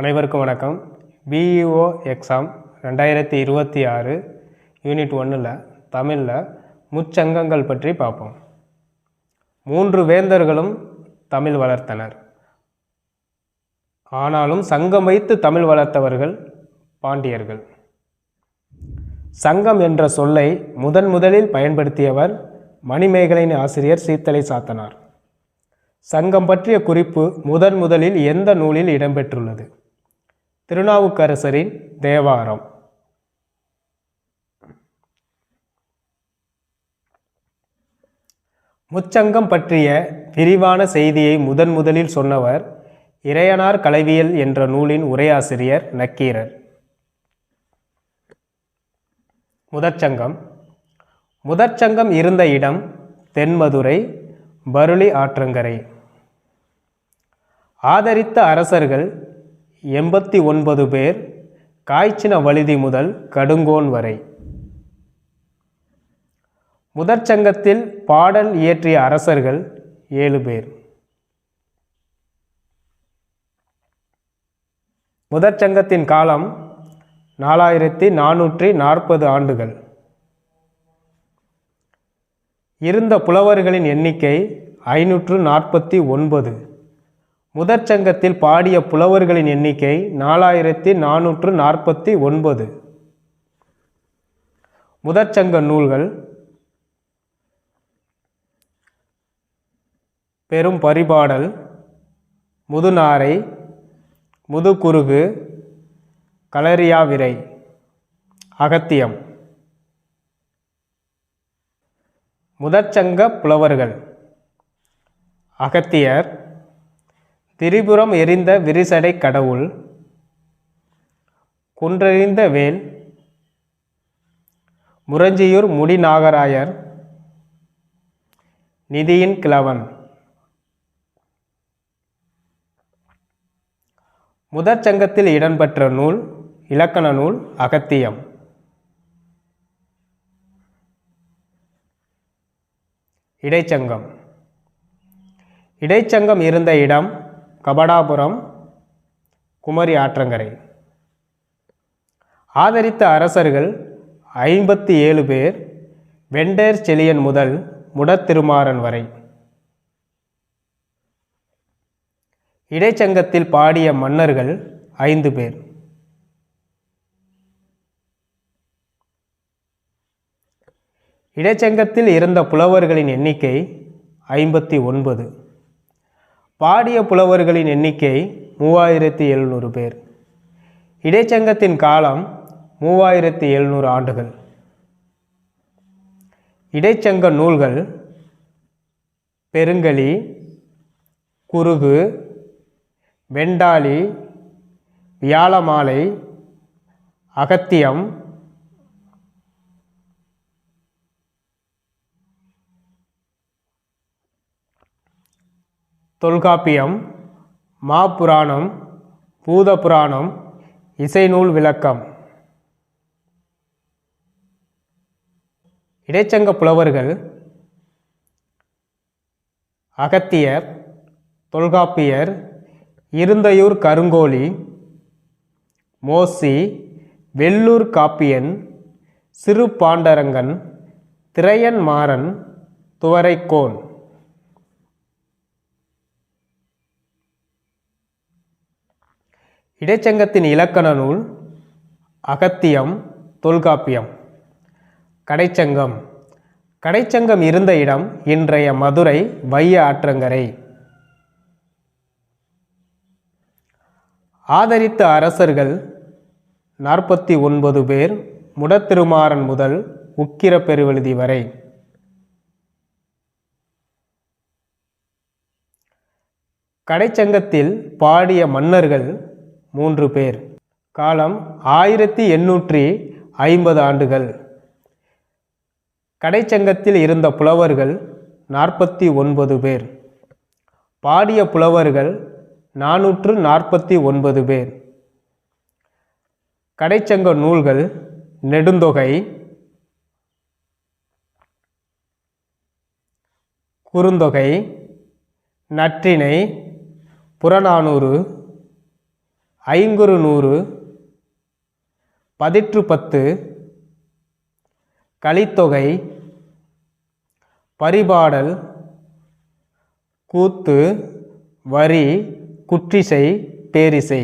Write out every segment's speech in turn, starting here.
அனைவருக்கும் வணக்கம். BEO exam ரெண்டாயிரத்தி இருபத்தி ஆறு யூனிட் ஒன்றில் தமிழில் முச்சங்கங்கள் பற்றி பார்ப்போம். மூன்று வேந்தர்களும் தமிழ் வளர்த்தனர். ஆனாலும் சங்கம் வைத்து தமிழ் வளர்த்தவர்கள் பாண்டியர்கள். சங்கம் என்ற சொல்லை முதன் முதலில் பயன்படுத்தியவர் மணிமேகலையின் ஆசிரியர் சீத்தலை சாத்தனார். சங்கம் பற்றிய குறிப்பு முதன் முதலில் எந்த நூலில் இடம்பெற்றுள்ளது? திருநாவுக்கரசரின் தேவாரம். முச்சங்கம் பற்றிய விரிவான செய்தியை முதன் முதலில் சொன்னவர் இறையனார் கலவியல் என்ற நூலின் உரையாசிரியர் நக்கீரர். முதற்சங்கம். முதற்சங்கம் இருந்த இடம் தென்மதுரை பருளி ஆற்றங்கரை. ஆதரித்த அரசர்கள் எண்பத்தி ஒன்பது பேர் காய்ச்சின வழுதி முதல் கடுங்கோன் வரை. முதற்சங்கத்தில் பாடல் இயற்றிய அரசர்கள் ஏழு பேர். முதற்சங்கத்தின் காலம் நாலாயிரத்தி நானூற்றி நாற்பது ஆண்டுகள். இருந்த புலவர்களின் எண்ணிக்கை ஐநூற்று நாற்பத்தி ஒன்பது. முதற்சங்கத்தில் பாடிய புலவர்களின் எண்ணிக்கை நாலாயிரத்தி நானூற்று நாற்பத்தி ஒன்பது. முதற்சங்க நூல்கள். பெரும் பரிபாடல். முதுநாரை. முதுகுருகு களரியாவிரை அகத்தியம். முதற்சங்க புலவர்கள். அகத்தியர். திரிபுரம் எரிந்த விரிசடை கடவுள் குன்றெறிந்த வேல் முரஞ்சியூர் முடிநாகராயர் நிதியின் கிழவன். முதற்சங்கத்தில் இடம்பெற்ற நூல் இலக்கண நூல் அகத்தியம். இடைச்சங்கம். இடைச்சங்கம் இருந்த இடம் கபடாபுரம் குமரி ஆற்றங்கரை. ஆதரித்த அரசர்கள் ஐம்பத்தி ஏழு பேர் வெண்டேர் செலியன் முதல் முடத்திருமாறன் வரை. இடைச்சங்கத்தில் பாடிய மன்னர்கள் ஐந்து பேர். இடைச்சங்கத்தில் இருந்த புலவர்களின் எண்ணிக்கை ஐம்பத்தி ஒன்பது. பாடிய புலவர்களின் எண்ணிக்கை மூவாயிரத்தி எழுநூறு பேர். இடைச்சங்கத்தின் காலம் மூவாயிரத்தி எழுநூறு ஆண்டுகள். இடைச்சங்க நூல்கள் பெருங்கலி குருகு வெண்டாளி வியாழமாலை அகத்தியம் தொல்காப்பியம் மாப்புராணம் பூதபுராணம் இசைநூல் விளக்கம். இடைச்சங்க புலவர்கள் அகத்தியர் தொல்காப்பியர் இருந்தையூர் கருங்கோழி மோசி வெள்ளூர் காப்பியன் சிறு பாண்டரங்கன் திரையன் மாறன் துவரைக்கோன். இடைச்சங்கத்தின் இலக்கண நூல் அகத்தியம் தொல்காப்பியம். கடைச்சங்கம். கடைச்சங்கம் இருந்த இடம் இன்றைய மதுரை வைய ஆற்றங்கரை. ஆதரித்த அரசர்கள் நாற்பத்தி ஒன்பது பேர் முடத்திருமாறன் முதல் உக்கிர பெருவெழுதி வரை. கடைச்சங்கத்தில் பாடிய மன்னர்கள் மூன்று பேர். காலம் ஆயிரத்தி எண்ணூற்றி ஐம்பது ஆண்டுகள். கடைச்சங்கத்தில் இருந்த புலவர்கள் நாற்பத்தி ஒன்பது பேர். பாடிய புலவர்கள் நானூற்று நாற்பத்தி ஒன்பது பேர். கடைச்சங்க நூல்கள் நெடுந்தொகை குறுந்தொகை நற்றிணை புறநானூறு ஐங்குறு நூறு பதிற்று பத்து கலித்தொகை பரிபாடல் கூத்து வரி குற்றிசை பேரிசை.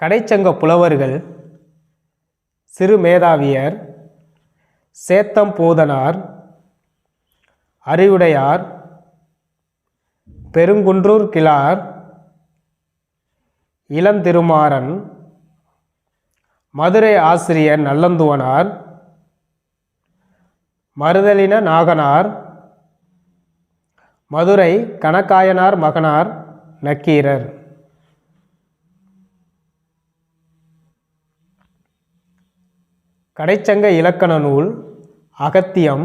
கடைச்சங்க புலவர்கள் சிறு மேதாவியர் சேத்தம் போதனார் அறிவுடையார் பெருங்குன்றூர் கிளார் இளந்திருமாறன் மதுரை ஆசிரியர் நல்லந்துவனார் மருதலின நாகனார் மதுரை கணக்காயனார் மகனார் நக்கீரர். கடைச்சங்க இலக்கண நூல் அகத்தியம்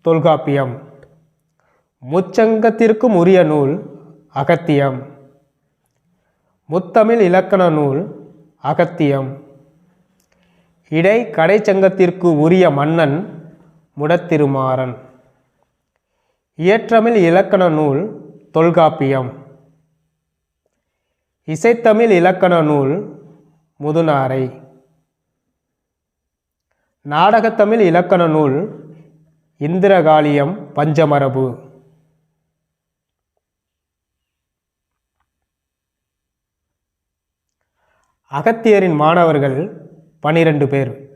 தொல்காப்பியம். முச்சங்கத்திற்கும் உரிய நூல் அகத்தியம். முத்தமிழ் இலக்கண நூல் அகத்தியம். இடை கடைச்சங்கத்திற்கு உரிய மன்னன் முடத்திருமாறன். இயற்றமிழ் இலக்கண நூல் தொல்காப்பியம். இசைத்தமிழ் இலக்கண நூல் முதுநாரை. நாடகத்தமிழ் இலக்கண நூல் இந்திரகாளியம் பஞ்சமரபு. அகத்தியரின் மாணவர்கள் பனிரெண்டு பேர்.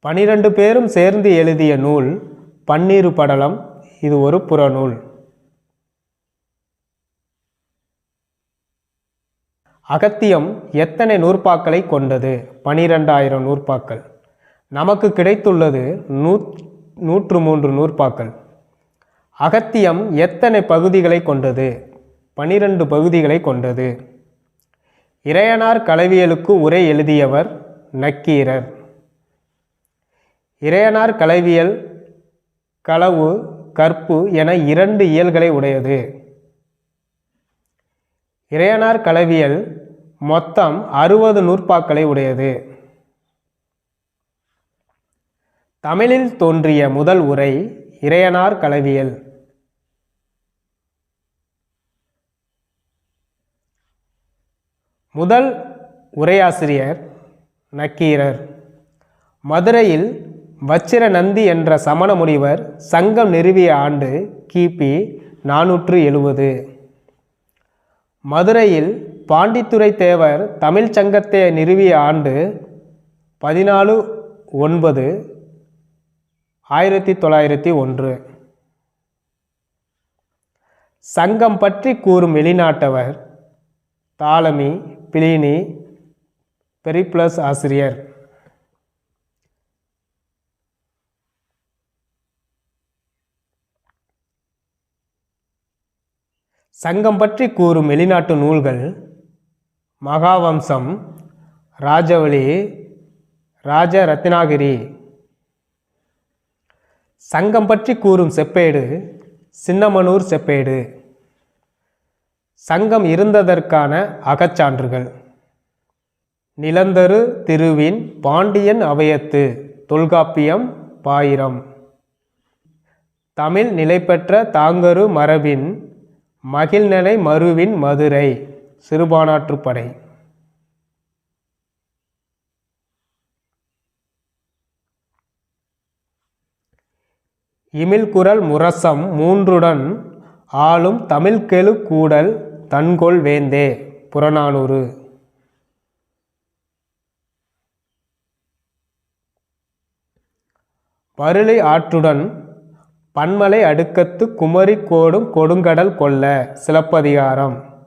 பனிரெண்டு பேரும் சேர்ந்து எழுதிய நூல் பன்னீரு படலம். இது ஒரு புறநூல். அகத்தியம் எத்தனை நூற்பாக்களை கொண்டது? பனிரெண்டாயிரம் நூற்பாக்கள். நமக்கு கிடைத்துள்ளது நூ நூற்று மூன்று நூற்பாக்கள். அகத்தியம் எத்தனை பகுதிகளை கொண்டது? பனிரெண்டு பகுதிகளை கொண்டது. இறையனார் கலவியலுக்கு உரை எழுதியவர் நக்கீரர். இறையனார் கலவியல் களவு கற்பு என இரண்டு இயல்களை உடையது. இறையனார் கலவியல் மொத்தம் அறுபது நூற்பாக்களை உடையது. தமிழில் தோன்றிய முதல் உரை இறையனார் கலவியல். முதல் உரையாசிரியர் நக்கீரர். மதுரையில் வச்சிர நந்தி என்ற சமண முனிவர் சங்கம் நிறுவிய ஆண்டு கிபி நானூற்று எழுவது. மதுரையில் பாண்டித்துரை தேவர் தமிழ்ச் சங்கத்தை நிறுவிய ஆண்டு பதினாலு ஒன்பது ஆயிரத்தி தொள்ளாயிரத்தி ஒன்று. சங்கம் பற்றி கூறும் வெளிநாட்டவர் தாலமி பிளினி பெரிப்ளஸ் ஆசிரியர். சங்கம் பற்றி கூறும் வெளிநாட்டு நூல்கள் மகாவம்சம் ராஜவழி ராஜ ரத்னாகிரி சங்கம் பற்றி கூறும் செப்பேடு சின்னமனூர் செப்பேடு. சங்கம் இருந்ததற்கான அகச்சான்றுகள். நிலந்தரு திருவின் பாண்டியன் அவையத்து தொல்காப்பியம் பாயிரம். தமிழ் நிலைபெற்ற தாங்கரு மரபின் மகிழ்நிலை மருவின் மதுரை சிறுபானாற்றுப்படை. இமிழ்குரல் முரசம் மூன்றுடன் ஆளும் தமிழ்கெழு கூடல் தன்கொள் வேந்தே புறநானூறு. பருளை ஆற்றுடன் பன்மலை அடுக்கத்து குமரி கோடும் கொடுங்கடல் கொல்ல சிலப்பதிகாரம்.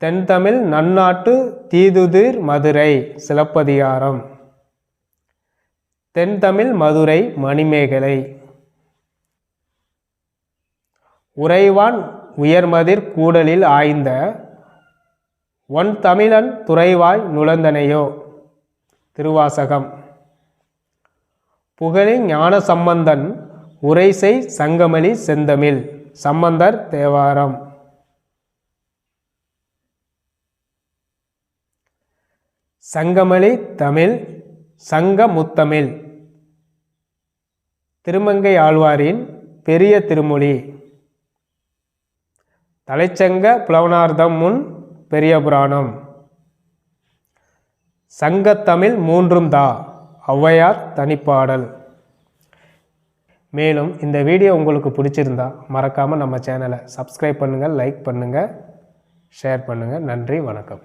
தென்தமிழ் நன்னாட்டு தீதுதிர் மதுரை சிலப்பதிகாரம். தென்தமிழ் மதுரை மணிமேகலை. உறைவான் உயர்மதிர் கூடலில் ஆய்ந்த ஒன் தமிழன் துறைவாய் நுழந்தனையோ? திருவாசகம். புகழி ஞான சம்பந்தன் உரைசை சங்கமலி செந்தமிழ். சம்பந்தர் தேவாரம். சங்கமலி தமிழ் சங்க முத்தமிழ். திருமங்கை ஆழ்வாரின் பெரிய திருமொழி. தலைச்சங்க புலவனார்தம் முன் பெரிய புராணம். சங்கத்தமிழ் மூன்றும் தா ஔவையார் தனிப்பாடல். மேலும் இந்த வீடியோ உங்களுக்கு பிடிச்சிருந்தா மறக்காமல் நம்ம சேனலை சப்ஸ்கிரைப் பண்ணுங்கள் லைக் பண்ணுங்கள் ஷேர் பண்ணுங்கள் நன்றி வணக்கம்.